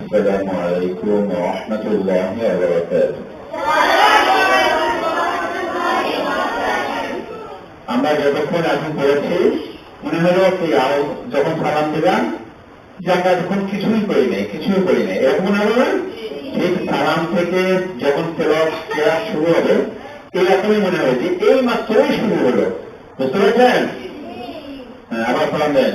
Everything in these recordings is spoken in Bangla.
السلام عليكم ورحمة الله وبركاته আমরা যতক্ষণ এখন পড়েছি মনে হলো কি আরো যখন সালাম দিলাম যে আমরা এতক্ষণ কিছুই করি নাই কিছুই করি নাই এরকম মনে হলো না ঠিক সালাম থেকে যখন ক্লাস ক্লাস শুরু হবে এরকমই মনে হবে যে এই মাত্রই শুরু হলো বুঝতে পেরেছেন হ্যাঁ আবার সালাম দেন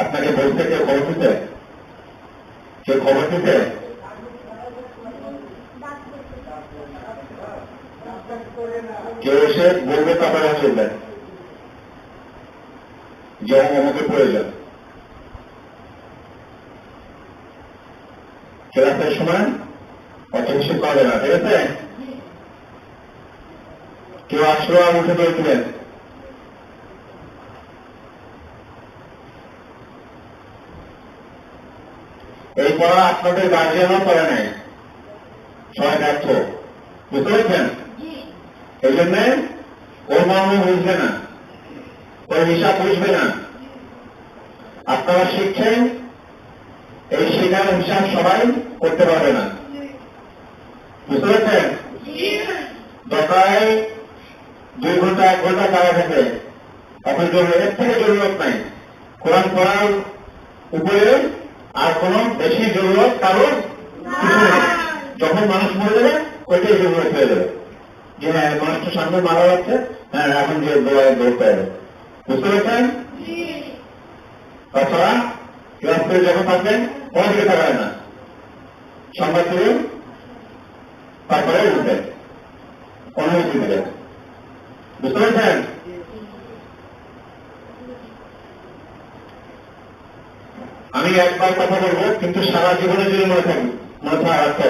আপনাকে বলতে কেউ খবর দিতে কেউ খবর দিতে কেউ এসে বলবে তারপরে চলবে যে অমুকের প্রয়োজন ক্লাসের সময় অত কিছু পাবে না, ঠিক আছে? কেউ আসলো আর উঠে পড়েছিলেন? এই পড়া আপনাদের গার্জিয়ানও করে নাই। সবাই ব্যর্থ বুঝতে পেরেছেন? এই জন্য ওর মর্ম বুঝবে না। ওর হিসাব বুঝবে না। আপনারা শিখছেন, এই শেখার হিসাব সবাই করতে পারবে না। বুঝতে পেরেছেন? দরকার দুই ঘণ্টা, এক ঘণ্টা তারা থাকে। এখন জরুরি এর থেকে জরুরত নাই। কোরআন পড়ার উপরে আর কোন বেশি জরুরত নেই। যখন মানুষ মরে যাবে, ওইটাই জরুরত হয়ে যাবে। যে মানুষটা সামনে মারা যাচ্ছে হ্যাঁ এখন যে দৌড়তে হবে বুঝতে পেরেছেন? তাছাড়া ক্লাস করে যখন থাকবেন, কোনো দিকে থাকবে না। সংবাদ দিবেন, তারপরে উঠবেন। অনুমতি দিবেন বুঝতে পেরেছেন? আমি একবার কথা বলব, কিন্তু সারা জীবনের জন্য মনে থাকবে মনে থাকা রাখতে